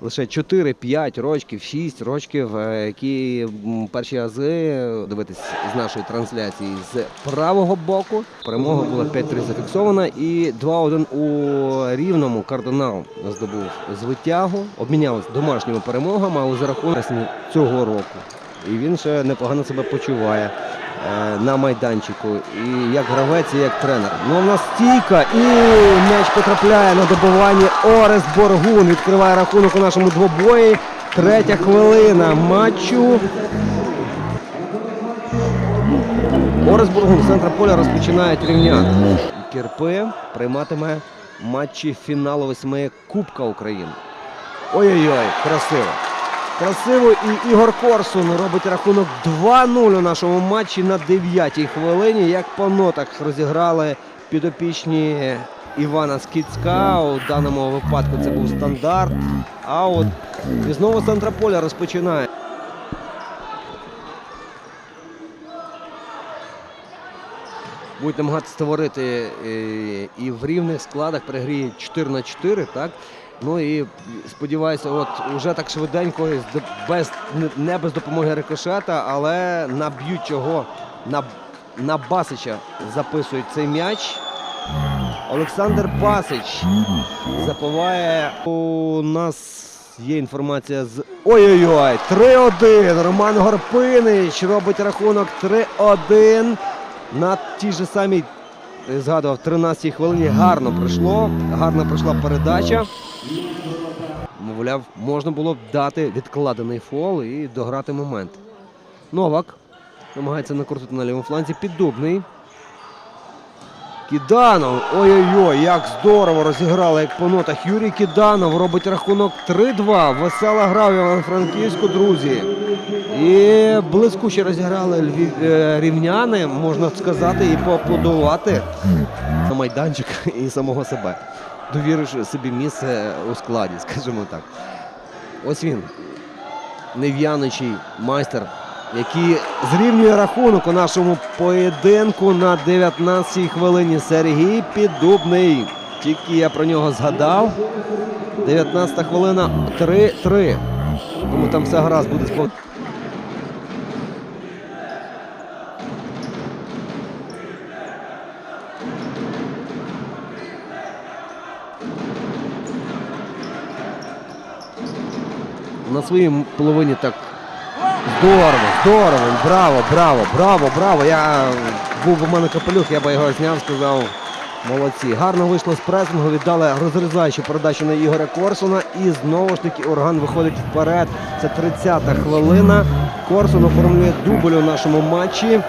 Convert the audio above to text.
лише 4-5 рочків, 6 рочків, е, які перші ази дивитись з нашої трансляції з правого боку. Перемога була 5-3 зафіксована і 2-1 у рівному кардинал здобув звитягу, обмінялись домашніми перемогами, але за рахунок цього року. І він ще непогано себе почуває е, на майданчику. І як гравець, і як тренер. Ну, а в нас стійка і м'яч потрапляє на добивання. Орест Боргун відкриває рахунок у нашому двобої. Третя хвилина матчу. Орест Боргун з центра поля розпочинають рівняти. Кірпи прийматиме матчі фіналу восьми Кубка України. Ой-ой-ой, красиво. Красиво і Ігор Корсун робить рахунок 2-0 у нашому матчі на 9-й хвилині. Як по нотах розіграли підопічні Івана Скіцька. У даному випадку це був стандарт. А от і знову центра поля розпочинає. Будуть намагатися створити е, і в рівних складах при грі 4 на 4, так? Ну і сподіваюся, от уже так швиденько, без, не без допомоги рикошета, але наб'ють чого на, на Басича записують цей м'яч. Олександр Басич запиває. У нас є інформація з. Ой-ой-ой! 3-1. Роман Горпинич робить рахунок 3-1. На тій же самій, згадував, 13-й хвилині гарно пройшло. Гарно пройшла передача. Мовляв, можна було б дати відкладений фол і дограти момент. Новак намагається накрутити на лівому фланзі. Піддубний. Кіданов. Ой-ой-ой, як здорово розіграли, як по нотах. Юрій Кіданов робить рахунок 3-2. Весела гра в Івано-Франківську, друзі. І блискуче розіграли львів, е, рівняни, можна сказати, і поаплодувати на майданчик і самого себе. Довіривши собі місце у складі, скажімо так. Ось він, нев'яничий майстер, який зрівнює рахунок у нашому поєдинку на 19-й хвилині. Сергій Піддубний. Тільки я про нього згадав. 19-та хвилина 3-3. Тому там все гаразд буде спо... на своїй половині так здорово, здорово, браво, браво, браво, браво. Я був у мене капелюх, я би його зняв, сказав. Молодці. Гарно вийшло з пресингу, віддали розрізаючу передачу на Ігоря Корсуна. І знову ж таки орган виходить вперед. Це 30-та хвилина. Корсун оформлює дубль у нашому матчі.